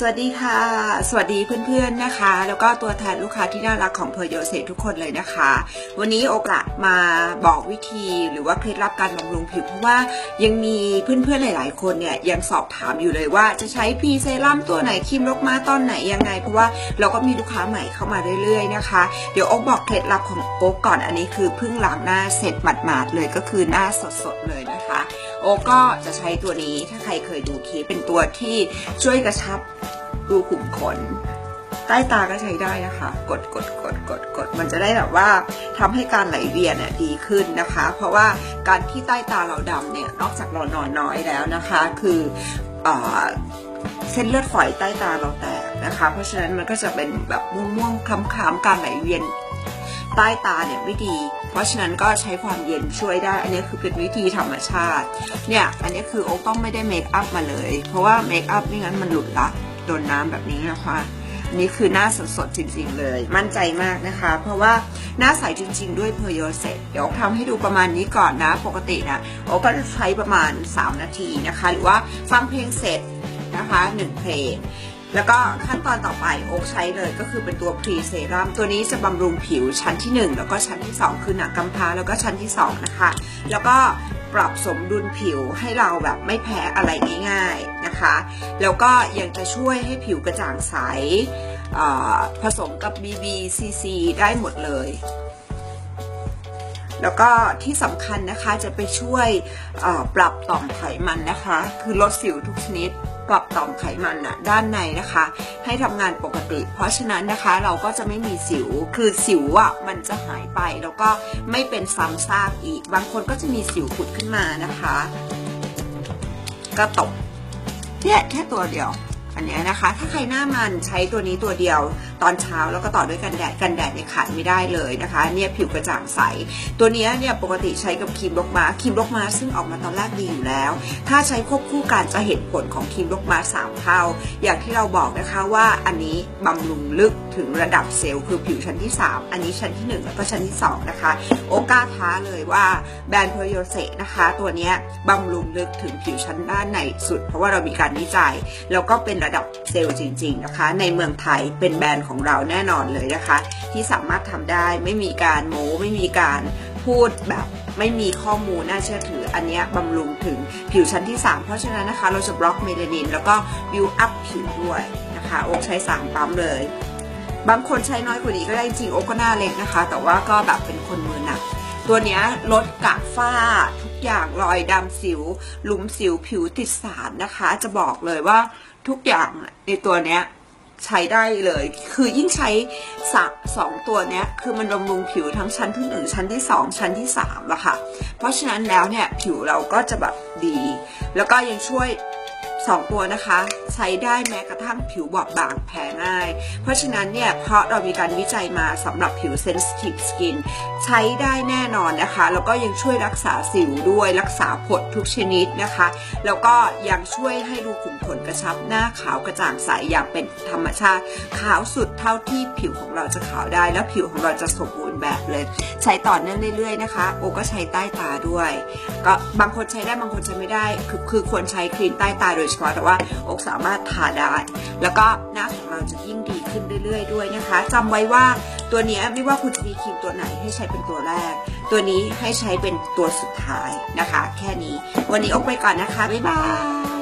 สวัสดีค่ะ สวัสดีเพื่อนๆนะคะ แล้วก็ตัวแทนลูกค้าที่น่ารักของเพอร์โยเซทุกคนเลยนะคะ วันนี้โอกะมาบอกวิธีหรือว่าเคล็ดลับการบำรุงผิว เพราะว่ายังมีเพื่อนๆหลายๆ คนเนี่ยยังสอบถามอยู่เลยว่าจะใช้พรีเซรั่มตัวไหนครีมลกมาตอนไหนยังไง เพราะว่าเราก็มีลูกค้าใหม่เข้ามาเรื่อยๆนะคะ เดี๋ยวโอ๊กบอกเคล็ดลับของโอ๊กก่อนอันนี้คือเพิ่งล้างหน้าเสร็จหมาดๆเลยก็คือหน้าสดๆเลยนะคะ โอก็จะใช้ตัวนี้ถ้าใครเคยดูคลิปเป็นตัวที่ช่วยกระชับรูขุมขน ใต้ตาก็ใช้ได้นะคะ กดกดกดกดกดมันจะได้แบบว่าทำให้การไหลเวียนเนี่ยดีขึ้นนะคะ เพราะว่าการที่ใต้ตาเราดำเนี่ยนอกจากเรานอนน้อยแล้วนะคะ คือเออเส้นเลือดฝอยใต้ตาเราแตกนะคะ เพราะฉะนั้นมันก็จะเป็นแบบม่วงๆคล้ำๆการไหลเวียน ใต้ตาเนี่ยไม่ดี เพราะฉะนั้นก็ใช้ความเย็นช่วยได้ อันนี้คือเป็นวิธีธรรมชาติ เนี่ย อันนี้คือโอ๊คต้องไม่ได้เมคอัพมาเลย เพราะว่าเมคอัพไม่งั้นมันหลุดละ โดนน้ำแบบนี้นะคะอันนี้คือหน้าสดๆจริงๆเลย มั่นใจมากนะคะ เพราะว่าหน้าใสจริง ๆ ด้วยเพอร์โยเซตเดี๋ยวทำให้ดูประมาณนี้ก่อนนะ ปกตินะโอ๊ก็จะใช้ประมาณ 3 นาทีนะคะ หรือว่าฟังเพลงเสร็จนะคะ 1 เพลง แล้วก็ขั้นตอนต่อไปโอ๊กใช้เลยก็คือเป็นตัวพรีเซรั่มตัวนี้จะบำรุงผิวชั้นที่ 1 แล้วก็ชั้นที่ 2 คือหนังกำพร้าแล้วก็ชั้นที่ 2 นะคะ แล้วก็ปรับสมดุลผิวให้เราแบบไม่แพ้อะไรง่ายๆนะคะ แล้วก็ยังจะช่วยให้ผิวกระจ่างใสผสมกับ BB CC ได้หมดเลย แล้วก็ที่สำคัญนะคะจะไปช่วยปรับต่อมไขมันนะคะ คือลดสิวทุกชนิดปรับต่อมไขมันน่ะด้านในนะคะ ให้ทำงานปกติ เพราะฉะนั้นนะคะเราก็จะไม่มีสิว คือสิวอะมันจะหายไปแล้วก็ไม่เป็นซ้ำซากอีก บางคนก็จะมีสิวผุดขึ้นมานะคะ ก็ตกเนี่ยแค่ตัวเดียว อันนี้นะคะ ถ้าใครหน้ามันใช้ตัวนี้ตัวเดียวตอนเช้าแล้วก็ต่อด้วยกันแดดกันแดดเนี่ยขาดไม่ได้เลยนะคะเนี่ยผิวกระจ่างใส ตัวนี้เนี่ยปกติใช้กับครีมลกมาครีมลกมาซึ่งออกมาตอนแรกดีอยู่แล้ว ถ้าใช้ควบคู่กันจะเห็นผลของครีมลกมาสามเท่า อย่างที่เราบอกนะคะว่าอันนี้บำรุงลึกถึงระดับเซลล์คือผิวชั้นที่ 3 อันนี้ชั้นที่ 1 แล้วก็ชั้นที่ 2 นะคะ โอกล้าท้าเลยว่าแบรนด์เพโยเซนะคะ ตัวนี้บำรุงลึกถึงผิวชั้นด้านในสุด เพราะว่าเรามีการวิจัย แล้วก็เป็นระดับเซลล์จริง ๆนะคะ ในเมืองไทยเป็นแบรนด์ของเราแน่นอนเลยนะคะ ที่สามารถทำได้ไม่มีการโม้ไม่มีการพูดแบบไม่มีข้อมูลน่าเชื่อถืออันนี้บำรุงถึงผิวชั้นที่ 3 เพราะฉะนั้นนะคะ เราจะบล็อกเมลานิน แล้วก็บิวอัพผิวด้วยนะคะโอกใช้ 3 ปั๊มเลย บางคนใช้น้อยกว่านี้ก็ได้จริงโอกก็หน้าเล็กนะคะ แต่ว่าก็แบบเป็นคนมือหนักตัวนี้ลดกากฝ้าทุกอย่างรอยดำสิว หลุมสิวผิวติดสารนะคะ จะบอกเลยว่า ทุกอย่างในตัวเนี้ยใช้ได้เลย คือยิ่งใช้สสองตัวเนี้ย คือมันบำรุงผิวทั้งชั้นที่หนึ่งชั้นที่สองชั้นที่สามละค่ะ เพราะฉะนั้นแล้วเนี่ย ผิวเราก็จะแบบดี แล้วก็ยังช่วย สองตัวนะคะ ใช้ได้แม้กระทั่งผิวบอบบางแพ้ง่าย เพราะฉะนั้นเนี่ยเพราะเรามีการวิจัยมาสำหรับผิว sensitive skin ใช้ได้แน่นอนนะคะ แล้วก็ยังช่วยรักษาสิวด้วยรักษาผดทุกชนิดนะคะ แล้วก็ยังช่วยให้รูขุมขนกระชับหน้าขาวกระจ่างใสอย่างเป็นธรรมชาติ ขาวสุดเท่าที่ผิวของเราจะขาวได้ แล้วผิวของเราจะสมบูรณ์ แบบเลย ใช้ต่อเนื่องเรื่อยๆนะคะ โอก็ใช้ใต้ตาด้วย ก็บางคนใช้ได้บางคนใช้ไม่ได้ คือคือควรใช้ครีมใต้ตาโดยเฉพาะแต่ว่าโอกสามารถทาได้ แล้วก็หน้าของเราจะยิ่งดีขึ้นเรื่อยๆ ด้วยนะคะจำไว้ว่าตัวนี้ไม่ว่าคุณจะมีครีมตัวไหนให้ใช้เป็นตัวแรก ตัวนี้ให้ใช้เป็นตัวสุดท้ายนะคะ แค่นี้ วันนี้โอกไปก่อนนะคะบ๊ายบาย